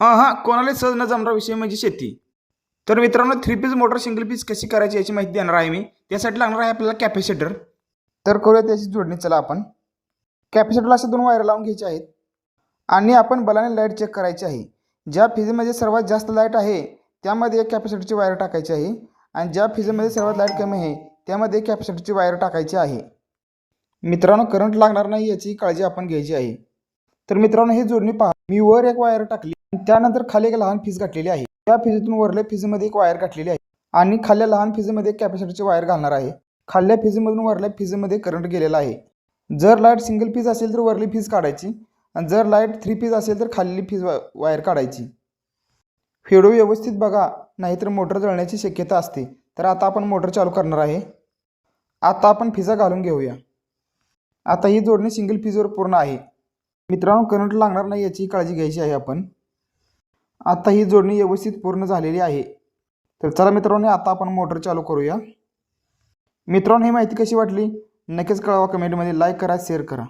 हां हां कोणाला सहज न जमणारा विषय म्हणजे शेती. तर मित्रांनो three piece motor single piece कशी करायची याची माहिती देणार आहे मी. त्यासाठी लागणार आहे आपल्याला कॅपॅसिटर तर करूया त्याची जोडणी चला आपण. कॅपॅसिटरला अशा दोन वायर लावून घ्यायचे आहेत. आणि आपण बलाने लाइट चेक करायची आहे. ज्या फिजमध्ये सर्वात जास्त लाइट आहे त्यामध्ये एक कॅपॅसिटरची वायर टाकायची आहे. आणि ज्या फिजमध्ये सर्वात लाइट कमी आहे त्यामध्ये कॅपॅसिटरची वायर टाकायची आहे. मित्रांनो करंट लागणार नाही याची काळजी आपण घ्यायची आहे. तर मित्रांनो ही जोडणी पहा. मी वर एक वायर टाकली. त्यानंतर खाली एक लहान फीज घातलेली आहे. त्या फिजीतून वरल्या फिजमध्ये एक वायर घातलेली आहे. आणि खाल्ल्या लहान फिजमध्ये कॅपॅसिटरची वायर घालणार आहे. खाल्ल्या फिजमधून वरल्या फिजमध्ये करंट गेलेला आहे. जर लाइट सिंगल फीज असेल तर वरली फीज काढायची. आणि जर लाइट थ्री फीज असेल तर खाल्ली फीज वायर काढायची. फेडो व्यवस्थित बघा नाहीतर मोटर जळण्याची शक्यता असते. तर आता आपण मोटर चालू करणार आहे. आता आपण फिजा घालून घेऊया. आता ही जोडणी सिंगल फीजवर पूर्ण आहे. मित्रांनो करंट लागणार नाही याची काळजी घ्यायची आहे आपण. आता ही जोडणी व्यवस्थित पूर्ण झालेली आहे. तर चला मित्रांनो आता आपण मोटर चालू करूया. मित्रांनो ही माहिती कशी वाटली? नक्कीच कळवा कमेंटमध्ये लाईक करा शेअर करा.